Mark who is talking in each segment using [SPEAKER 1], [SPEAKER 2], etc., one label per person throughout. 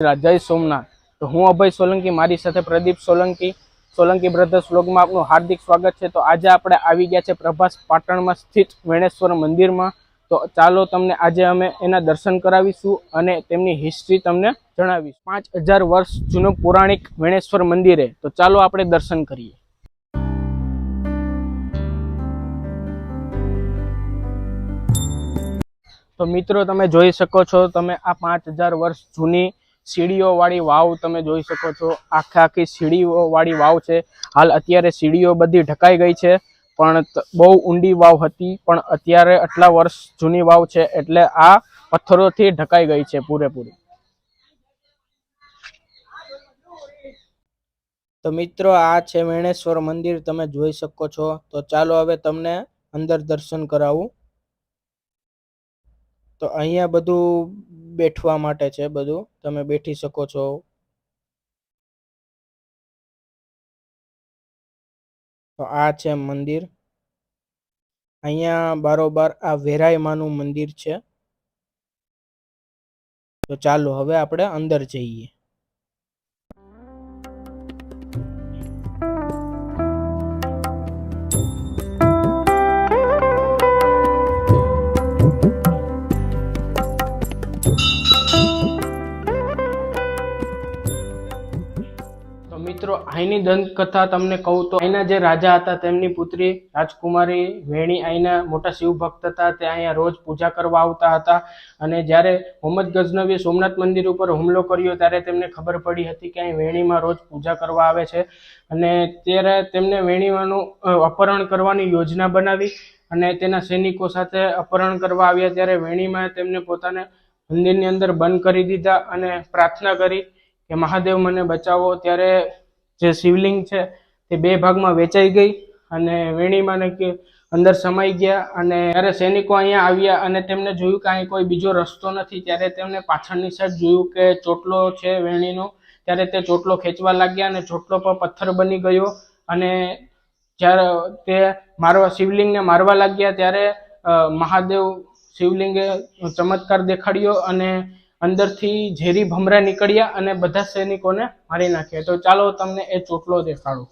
[SPEAKER 1] જય સોમનાથ. તો હું અભય સોલંકી, મારી સાથે પ્રદીપ સોલંકી સોલંકી બ્રધર્સ વ્લોગમાં આપનું હાર્દિક સ્વાગત છે. તો આજે આપણે આવી ગયા છે પ્રભાસ પાટણમાં સ્થિત વેણેશ્વર મંદિરમાં. તો ચાલો તમને આજે અમે એના દર્શન કરાવીશું અને તેમની હિસ્ટ્રી તમને જણાવીશું. પાંચ હજાર વર્ષ જૂનું પૌરાણિક વેણેશ્વર મંદિરે. તો ચાલો આપણે દર્શન કરીએ. તો મિત્રો, તમે જોઈ શકો છો, તમે આ પાંચ હજાર વર્ષ જૂની સીડીઓ વાળી વાવ તમે જોઈ શકો છો. આખા આખી સીડીઓ વાળી વાવ છે. હાલ અત્યારે સીડીઓ બધી ઢકાઈ ગઈ છે. પણ બહુ ઊંડી વાવ હતી. પણ અત્યારે આટલા વર્ષ જૂની વાવ છે એટલે આ પથ્થરોથી ઢકાઈ ગઈ છે પૂરેપૂરી. તો મિત્રો, આ છે વેણેશ્વર મંદિર. તમે જોઈ શકો છો. તો ચાલો હવે તમને અંદર દર્શન કરાવું. તો અહીંયા બધું બેઠવા માટે છે બધું. તમે બેઠી શકો છો. તો આ છે મંદિર. અહીંયા બારોબાર આ વેરાયમાનું મંદિર છે. તો ચાલો હવે આપણે અંદર જઈએ. તો મિત્રો અહીંની દંતકથા તમને કહું તો અહીંના જે રાજા હતા, તેમની પુત્રી રાજકુમારી વેણી અહીંના મોટા શિવ ભક્ત હતા. તે અહીંયા રોજ પૂજા કરવા આવતા હતા અને જ્યારે મોહમ્મદ ગઝનવીએ સોમનાથ મંદિર ઉપર હુમલો કર્યો ત્યારે તેમને ખબર પડી હતી કે અહીં વેણીમાં રોજ પૂજા કરવા આવે છે અને ત્યારે તેમને વેણીમાંનું અપહરણ કરવાની યોજના બનાવી અને તેના સૈનિકો સાથે અપહરણ કરવા આવ્યા. ત્યારે વેણીમાં તેમને પોતાને મંદિરની અંદર બંધ કરી દીધા અને પ્રાર્થના કરી કે મહાદેવ મને બચાવો ત્યારે જે શિવલિંગ છે તે બે ભાગમાં વેચાઈ ગઈ અને વેણીમાં કે અંદર સમાઈ ગયા અને ત્યારે સૈનિકો અહીંયા આવ્યા અને તેમને જોયું કે અહીં કોઈ બીજો રસ્તો નથી, ત્યારે તેમને પાછળની સાઈડ જોયું કે ચોટલો છે વેણીનો, ત્યારે તે ચોટલો ખેંચવા લાગ્યા અને ચોટલો પર પથ્થર બની ગયો અને જ્યારે તે મારવા, શિવલિંગને મારવા લાગ્યા ત્યારે મહાદેવ શિવલિંગે ચમત્કાર દેખાડ્યો અને અંદરથી ઝેરી ભમરા નીકળ્યા અને બધા સૈનિકોને મારી નાખ્યા. તો ચાલો તમને એ ચોટલો દેખાડું.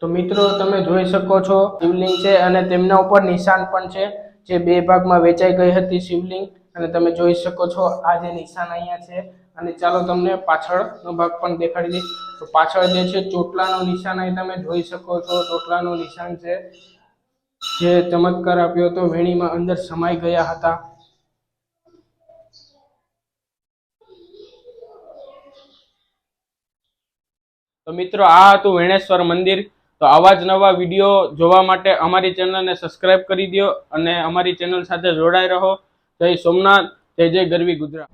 [SPEAKER 1] તો મિત્રો, તમે જોઈ શકો છો, શિવલિંગ છે અને તેમના ઉપર નિશાન પણ છે. જે બે ભાગમાં વેચાઈ ગઈ હતી શિવલિંગ. અને તમે જોઈ શકો છો, આ જે નિશાન અહીંયા છે. અને ચાલો તમને પાછળનો ભાગ પણ દેખાડી દઈશ તો પાછળ જે છે ચોટલાનું નિશાન અહીં તમે જોઈ શકો છો. ચોટલાનું નિશાન છે. જે ચમત્કાર આપ્યો હતો, વેણીમાં અંદર સમાઈ ગયા હતા. તો મિત્રો, આ હતું વેણેશ્વર મંદિર. તો આવા જ નવા વીડિયો જોવા માટે અમારી ચેનલને સબસ્ક્રાઇબ કરી દો અને અમારી ચેનલ સાથે જોડાઈ રહો. જય સોમનાથ, જય જય ગરવી ગુજરાત.